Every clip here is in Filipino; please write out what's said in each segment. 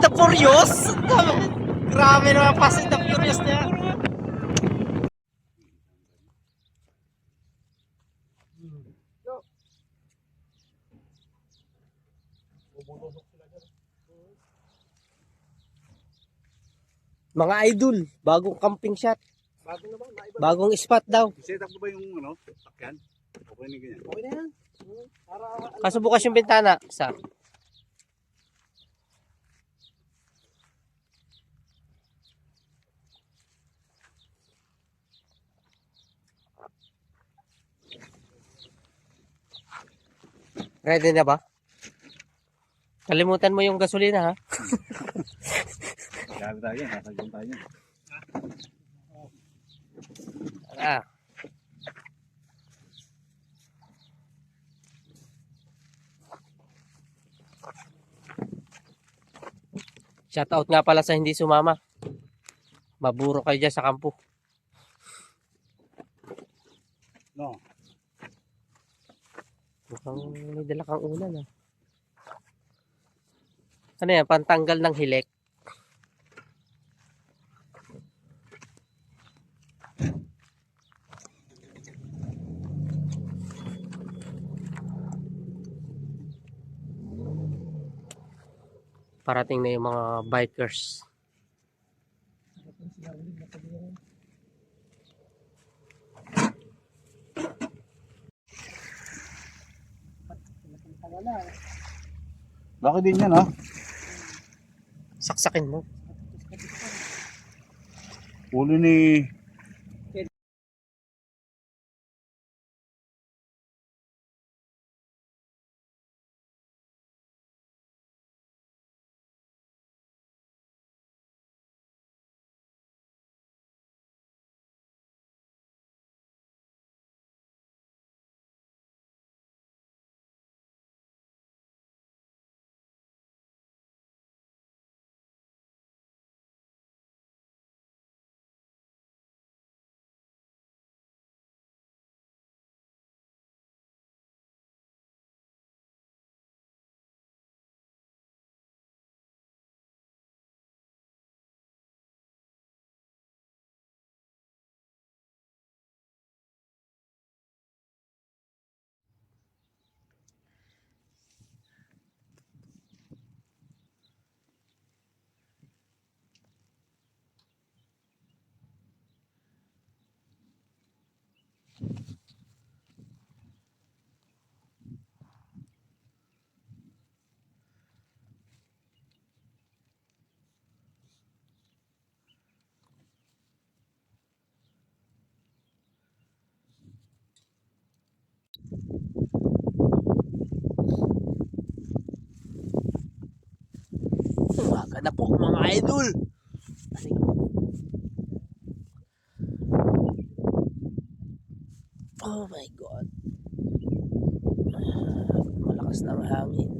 And the Furious? Grabe naman Fast and the Furious niya. Mga idol, bagong camping shot. Bago naman, maiba. Bagong spot daw. Set up ba yung ano, takyan? Okay na ganyan. Okay na yan. Para Kaso bukas yung bintana. Sa Ready na ba? Kalimutan mo yung gasolina ha. Kaya tayo, nasagyan tayo. Ah. Shout out nga pala sa hindi sumama. Maburo kayo dyan sa kampo. No. Mukhang may dala kang ulan ah. Ano yan? Pantanggal ng hilek. Parating na yung mga bikers. Laki din yan ha. Saksakin mo. Ulo ni... Umaga na po mga idol. Aling. Oh my God. Malakas na ang hangin.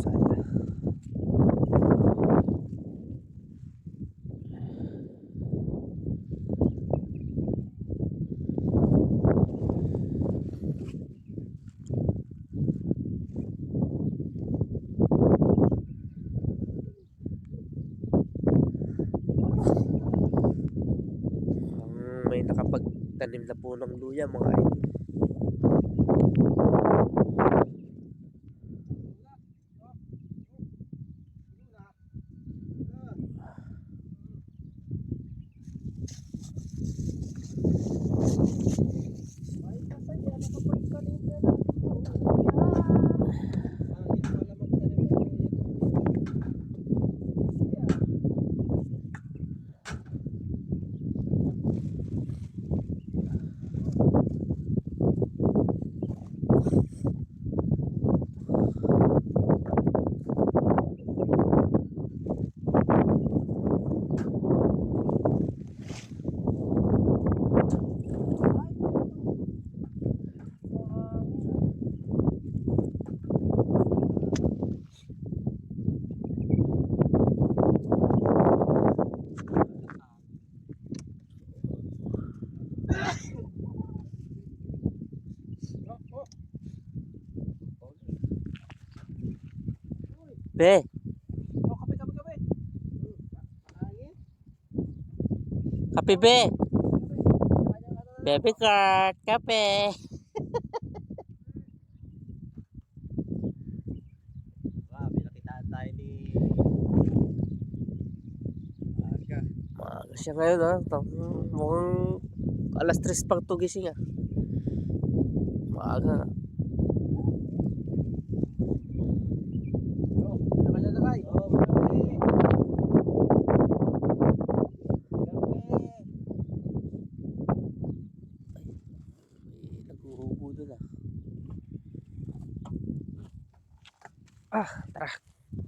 Saya. Ang may nakapagtanim na po ng luya mga idol. Be, Oh, kape, kape, kape. kape be. Baby card, kape. Grabe, nakitaan tayo ni... Aga. Maaga siya ngayon ha. Tang- Mukhang alas tres pang to gising ah. Maaga. Oh, kanya sakay. Oh, kape. Eh, Nag-uubo doon ah. Ah, tara.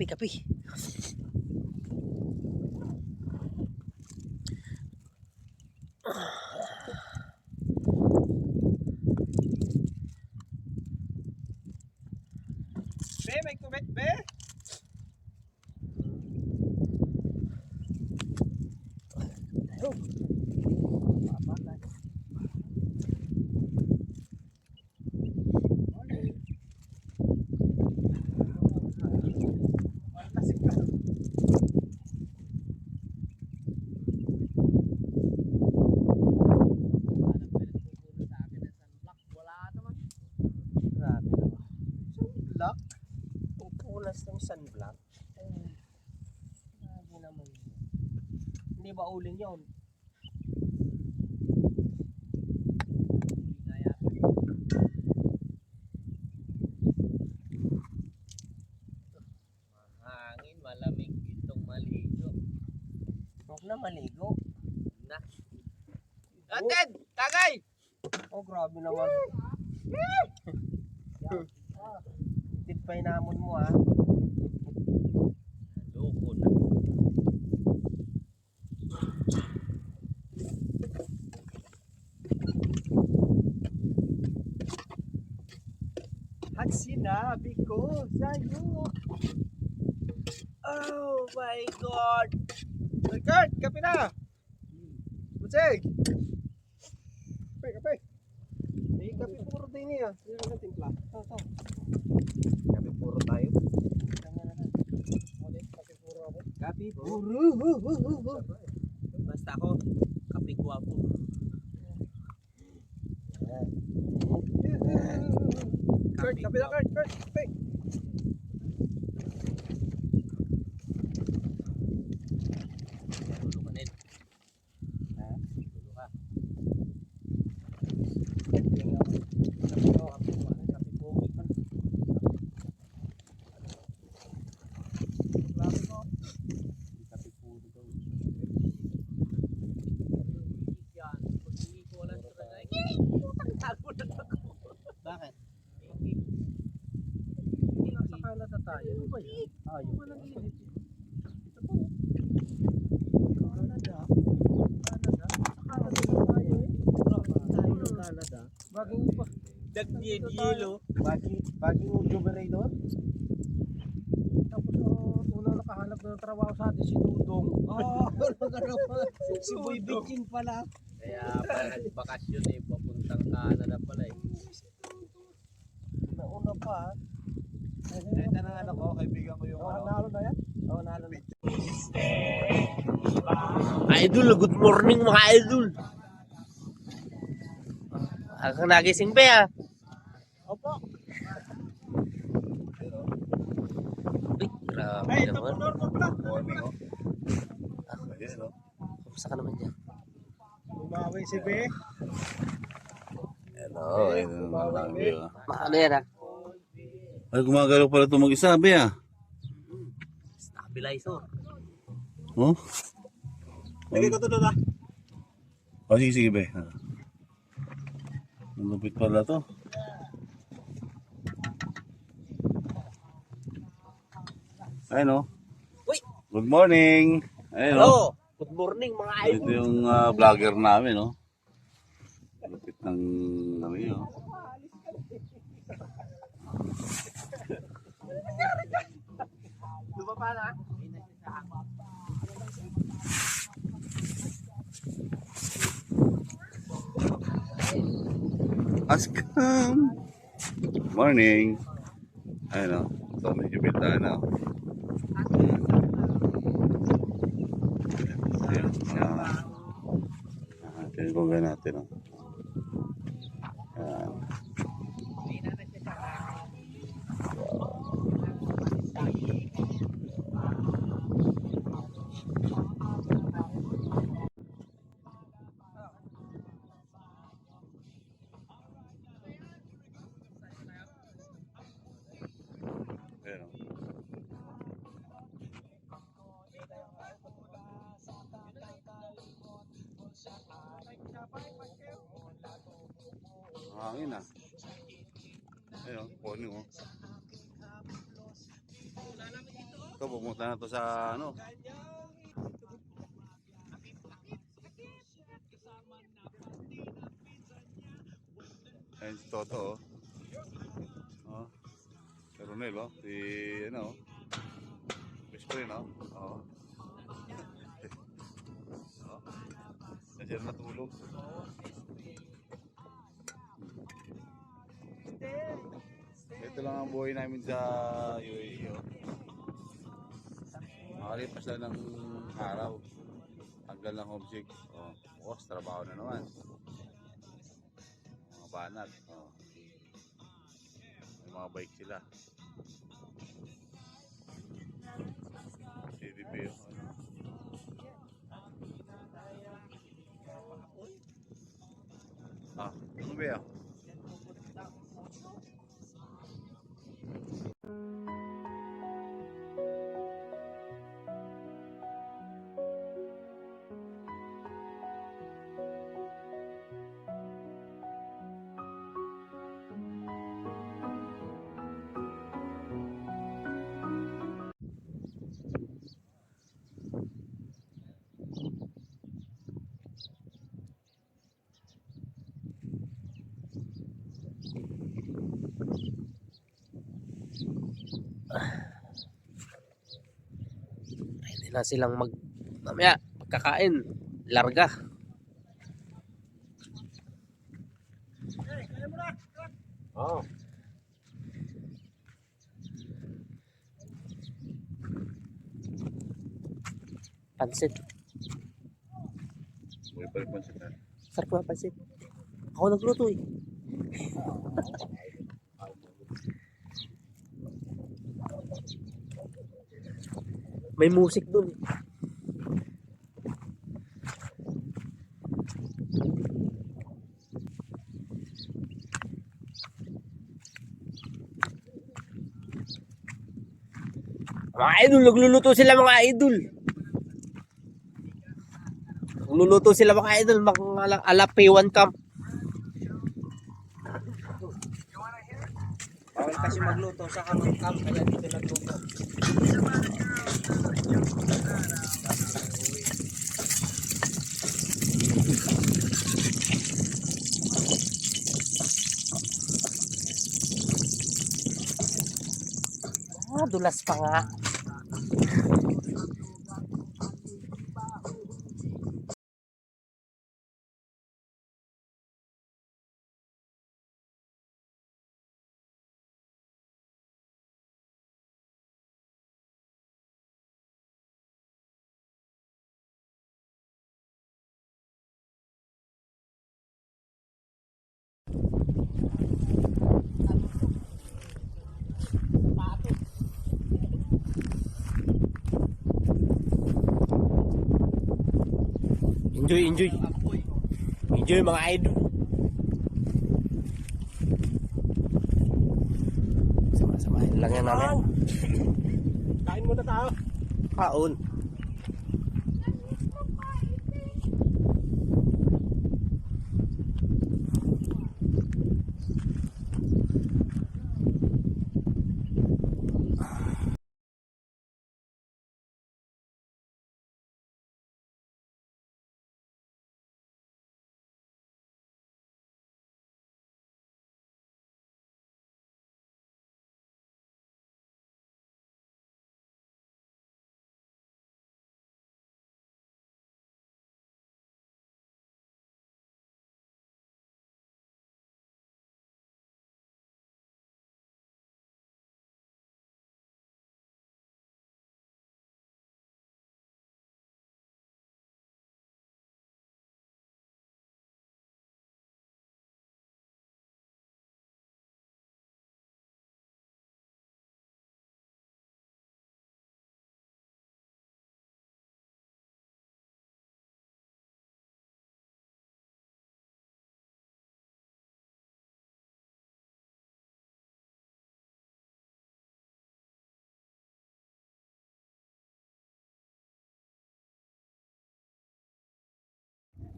Kapi, kapi. Be, may tubig, be. Wala naman. Grabe naman. Sunblock? Ang punas ng sunblock? Eh, grabe naman. yun. Hindi ba uling yun? Mahangin, malamig itong maligo. Huwag na maligo. Na. Aten! Tagay! Oh, grabe naman. Tit pa inamon mo ah. Sinabi ko sa'yo. Oh my God! Ricard, kape na. Buseg. Kape, kape. May kape puro din niya. Sino na timpla? Ito, ito. Kape puro tayo. Kape puro ako. Kapi Puro. Basta ako, kapi guwapo. Kurt, kape na Kurt, Kurt, kape. Tulo ka din. Ha? Tulo ka. Yan. Pag-iwi ko walang talaga. Eh, putang tago na ako. Bakit? Hindi nga sa Canada tayo. Ano ba yan? Walang init. Ito po. Canada. Canada. Canada na tayo eh. Canada. Baging pa. Nag-yelo. Baging, baging jubilator. Tapos uh, unang nakahanap na ng trabaho sa atin si Dudong. Oh, Si Boy Bitchin pala. Kaya pa nagbakasyon eh, papuntang Canada pala eh. Nauna pa. Ito na ano ko, kaibigan ko yung ano. nalo na yan? Oo, oh, nalo na. Idol, good morning mga idol. Hanggang nagising pa ah. Opo. Uy, grabe Ay, ito naman. po, Norma pala. Morning, oh. Ayan, oh. Kamusta ka naman dyan? Bumawi si Be. Hello, ayun naman lang. Ano yan ah? Ay, gumagalaw pala ito mag-isa, be ah. Stabilizer. Oh? Lagay ko to doon ah. Oh, sige, sige, be. Ah. Ang lupit pala to. Ayun oh. Uy! Good morning. Ayun oh. Hello! Good morning mga idol. Ito yung ah, vlogger namin, oh. Lupit ng ano yun, para. Askam! Morning! Ano, ito medyo bita na. Ayan. Ayan. Ayan. Ayan. Ayan. Ayan. Ayan. Hangin ah. Ayun, pony oh. Ito, pumunta na to sa ano. Ayun si Toto oh. Oh. Si Ronel oh. Si ano oh. Best friend oh. Oh. Nandiyan natulog. Ito lang ang buhay namin sa UAE. Oh. Makalipas lang ng araw. Hanggang lang homesick. Oh, bukas trabaho na naman. Mga banat. Oh. May mga bike sila. CDP. Oh. Ano? Ah, ano ba yan? Pwede na silang mag... Mamaya, magkakain. Larga. Oo. Pansit. Sarap nga pansit. Ako nagluto eh. May music dun. Mga idol, nagluluto sila mga idol. Nagluluto sila mga idol, mga ala, ala P1 camp. Bawal kasi magluto sa camp, camp kaya dito nagluto. Ah, dulas pa nga. Enjoy, enjoy. Enjoy mga idol. Sama-samahin lang yan namin. Kain muna tayo. Kaon.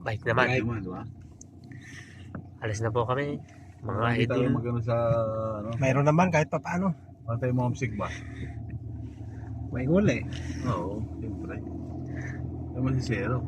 Bike naman. Bike naman, di ba? Alis na po kami. Mga Hindi tayo idol. magano sa, ano, Mayroon naman kahit pa paano. wala tayo momsick ba? May huli. Oo, siyempre. Naman si Zero.